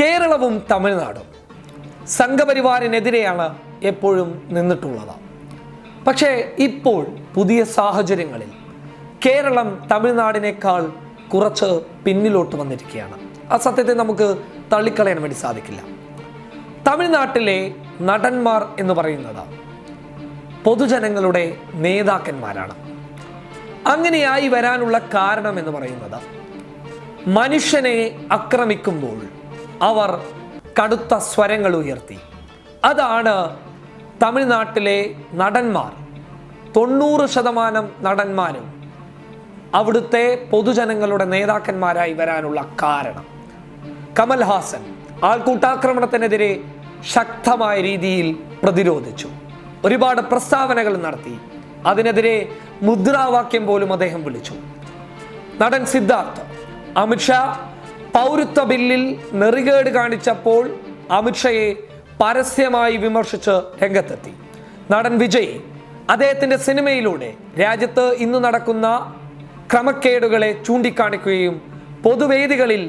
കേരളവും തമിഴ്നാടും സംഘപരിവാറിനെതിരെയാണ് എപ്പോഴും നിന്നിട്ടുള്ളത്. പക്ഷേ ഇപ്പോൾ പുതിയ സാഹചര്യങ്ങളിൽ കേരളം തമിഴ്നാടിനേക്കാൾ കുറച്ച് പിന്നിലോട്ട് വന്നിരിക്കുകയാണ്. ആ സത്യത്തെ നമുക്ക് തള്ളിക്കളയാൻ വേണ്ടി സാധിക്കില്ല. തമിഴ്നാട്ടിലെ നടന്മാർ എന്ന് പറയുന്നത് പൊതുജനങ്ങളുടെ നേതാക്കന്മാരാണ്. അങ്ങനെയായി വരാനുള്ള കാരണം എന്ന് പറയുന്നത് മനുഷ്യനെ ആക്രമിക്കുമ്പോൾ അവർ കടുത്ത സ്വരങ്ങൾ ഉയർത്തി. അതാണ് തമിഴ്നാട്ടിലെ നടന്മാർ. തൊണ്ണൂറ് ശതമാനം നടന്മാരും അവിടുത്തെ പൊതുജനങ്ങളുടെ നേതാക്കന്മാരായി വരാനുള്ള കാരണം. കമൽഹാസൻ ആൾക്കൂട്ടാക്രമണത്തിനെതിരെ ശക്തമായ രീതിയിൽ പ്രതിരോധിച്ചു. ഒരുപാട് പ്രസ്താവനകൾ നടത്തി. അതിനെതിരെ മുദ്രാവാക്യം പോലും അദ്ദേഹം വിളിച്ചു. നടൻ സിദ്ധാർത്ഥ് അമിത്ഷാ പൗരത്വ ബില്ലിൽ നെറികേട് കാണിച്ചപ്പോൾ അമിത്ഷയെ പരസ്യമായി വിമർശിച്ച് രംഗത്തെത്തി. നടൻ വിജയ് അദ്ദേഹത്തിന്റെ സിനിമയിലൂടെ രാജ്യത്ത് ഇന്ന് നടക്കുന്ന ക്രമക്കേടുകളെ ചൂണ്ടിക്കാണിക്കുകയും പൊതുവേദികളിൽ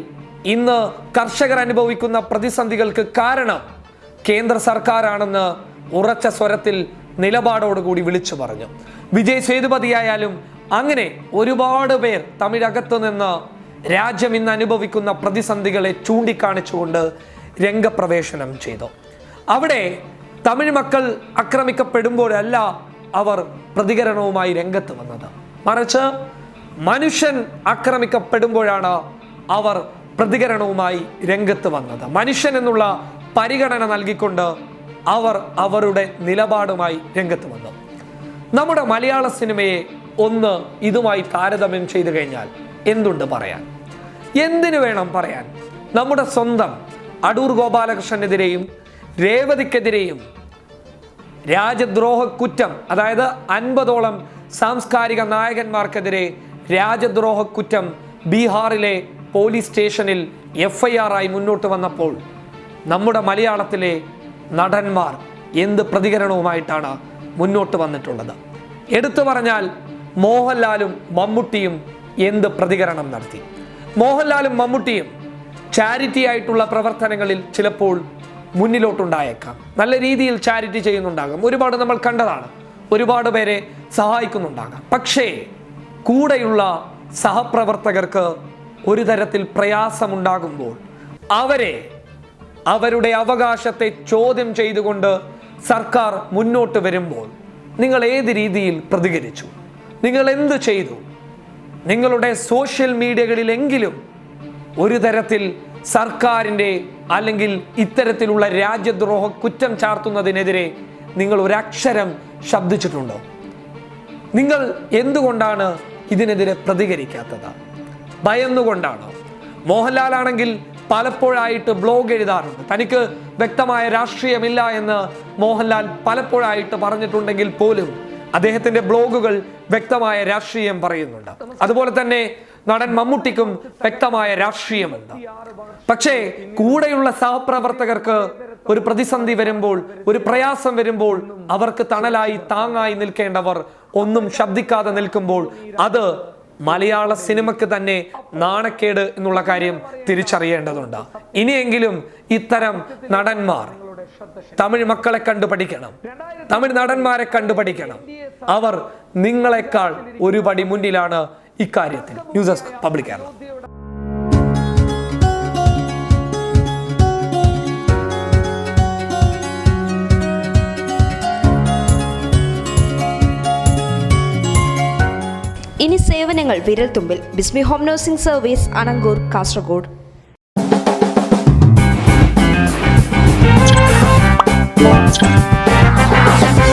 ഇന്ന് കർഷകർ അനുഭവിക്കുന്ന പ്രതിസന്ധികൾക്ക് കാരണം കേന്ദ്ര സർക്കാരാണെന്ന് ഉറച്ച സ്വരത്തിൽ നിലപാടോടുകൂടി വിളിച്ചു പറഞ്ഞു. വിജയ് സേതുപതിയായാലും അങ്ങനെ ഒരുപാട് പേർ തമിഴകത്ത് നിന്ന് രാജ്യം ഇന്ന് അനുഭവിക്കുന്ന പ്രതിസന്ധികളെ ചൂണ്ടിക്കാണിച്ചുകൊണ്ട് രംഗപ്രവേശനം ചെയ്തു. അവിടെ തമിഴ് മക്കൾ ആക്രമിക്കപ്പെടുമ്പോഴല്ല അവർ പ്രതികരണവുമായി രംഗത്ത് വന്നത്. മറിച്ച് മനുഷ്യൻ ആക്രമിക്കപ്പെടുമ്പോഴാണ് അവർ പ്രതികരണവുമായി രംഗത്ത് വന്നത്. മനുഷ്യൻ എന്നുള്ള പരിഗണന നൽകിക്കൊണ്ട് അവർ അവരുടെ നിലപാടുമായി രംഗത്ത് വന്നു. നമ്മുടെ മലയാള സിനിമയെ ഒന്ന് ഇതുമായി താരതമ്യം ചെയ്തു കഴിഞ്ഞാൽ എന്തുണ്ട് പറയാൻ? എന്തിനു വേണം പറയാൻ? നമ്മുടെ സ്വന്തം അടൂർ ഗോപാലകൃഷ്ണനെതിരെയും രേവതിക്കെതിരെയും രാജദ്രോഹ കുറ്റം അതായത് അൻപതോളം സാംസ്കാരിക നായകന്മാർക്കെതിരെ രാജദ്രോഹ കുറ്റം ബീഹാറിലെ പോലീസ് സ്റ്റേഷനിൽ എഫ് ഐ ആർ ആയി മുന്നോട്ട് വന്നപ്പോൾ നമ്മുടെ മലയാളത്തിലെ നടന്മാർ എന്ത് പ്രതികരണവുമായിട്ടാണ് മുന്നോട്ട് വന്നിട്ടുള്ളത്? എടുത്തു പറഞ്ഞാൽ മോഹൻലാലും മമ്മൂട്ടിയും എന്ത് പ്രതികരണം നടത്തി? മോഹൻലാലും മമ്മൂട്ടിയും ചാരിറ്റി ആയിട്ടുള്ള പ്രവർത്തനങ്ങളിൽ ചിലപ്പോൾ മുന്നിലോട്ടുണ്ടായേക്കാം. നല്ല രീതിയിൽ ചാരിറ്റി ചെയ്യുന്നുണ്ടാകാം. ഒരുപാട് നമ്മൾ കണ്ടതാണ്. ഒരുപാട് പേരെ സഹായിക്കുന്നുണ്ടാകാം. പക്ഷേ കൂടെയുള്ള സഹപ്രവർത്തകർക്ക് ഒരു തരത്തിൽ പ്രയാസമുണ്ടാകുമ്പോൾ അവരെ അവരുടെ അവകാശത്തെ ചോദ്യം ചെയ്തുകൊണ്ട് സർക്കാർ മുന്നോട്ട് വരുമ്പോൾ നിങ്ങൾ ഏത് രീതിയിൽ പ്രതികരിച്ചു? നിങ്ങൾ എന്ത് ചെയ്തു? നിങ്ങളുടെ സോഷ്യൽ മീഡിയകളിലെങ്കിലും ഒരു തരത്തിൽ സർക്കാരിന്റെ അല്ലെങ്കിൽ ഇത്തരത്തിലുള്ള രാജ്യദ്രോഹ കുറ്റം ചാർത്തുന്നതിനെതിരെ നിങ്ങൾ ഒരക്ഷരം ശബ്ദിച്ചിട്ടുണ്ടോ? നിങ്ങൾ എന്തുകൊണ്ടാണ് ഇതിനെതിരെ പ്രതികരിക്കാത്തത്? ഭയന്നുകൊണ്ടാണോ? മോഹൻലാൽ ആണെങ്കിൽ പലപ്പോഴായിട്ട് ബ്ലോഗ് എഴുതാറുണ്ട്. തനിക്ക് വ്യക്തമായ രാഷ്ട്രീയമില്ല എന്ന് മോഹൻലാൽ പലപ്പോഴായിട്ട് പറഞ്ഞിട്ടുണ്ടെങ്കിൽ പോലും അദ്ദേഹത്തിന്റെ ബ്ലോഗുകൾ വ്യക്തമായ രാഷ്ട്രീയം പറയുന്നുണ്ട്. അതുപോലെ തന്നെ നടൻ മമ്മൂട്ടിക്കും വ്യക്തമായ രാഷ്ട്രീയമുണ്ട്. പക്ഷേ കൂടെയുള്ള സഹപ്രവർത്തകർക്ക് ഒരു പ്രതിസന്ധി വരുമ്പോൾ ഒരു പ്രയാസം വരുമ്പോൾ അവർക്ക് തണലായി താങ്ങായി നിൽക്കേണ്ടവർ ഒന്നും ശബ്ദിക്കാതെ നിൽക്കുമ്പോൾ അത് മലയാള സിനിമയ്ക്ക് തന്നെ നാണക്കേട് എന്നുള്ള കാര്യം തിരിച്ചറിയേണ്ടതുണ്ട്. ഇനിയെങ്കിലും ഇത്തരം നടന്മാർ തമിഴ് മക്കളെ കണ്ടു പഠിക്കണം തമിഴ് നടന്മാരെ കണ്ടു പഠിക്കണം അവർ നിങ്ങളെക്കാൾ ഒരു പടി മുന്നിലാണ് ഇക്കാര്യത്തിൽ. News desk public Kerala. ഇനി സേവനങ്ങൾ വിരൽത്തുമ്പിൽ. Bismi home nursing service Anangoor Kasaragod. Thank you.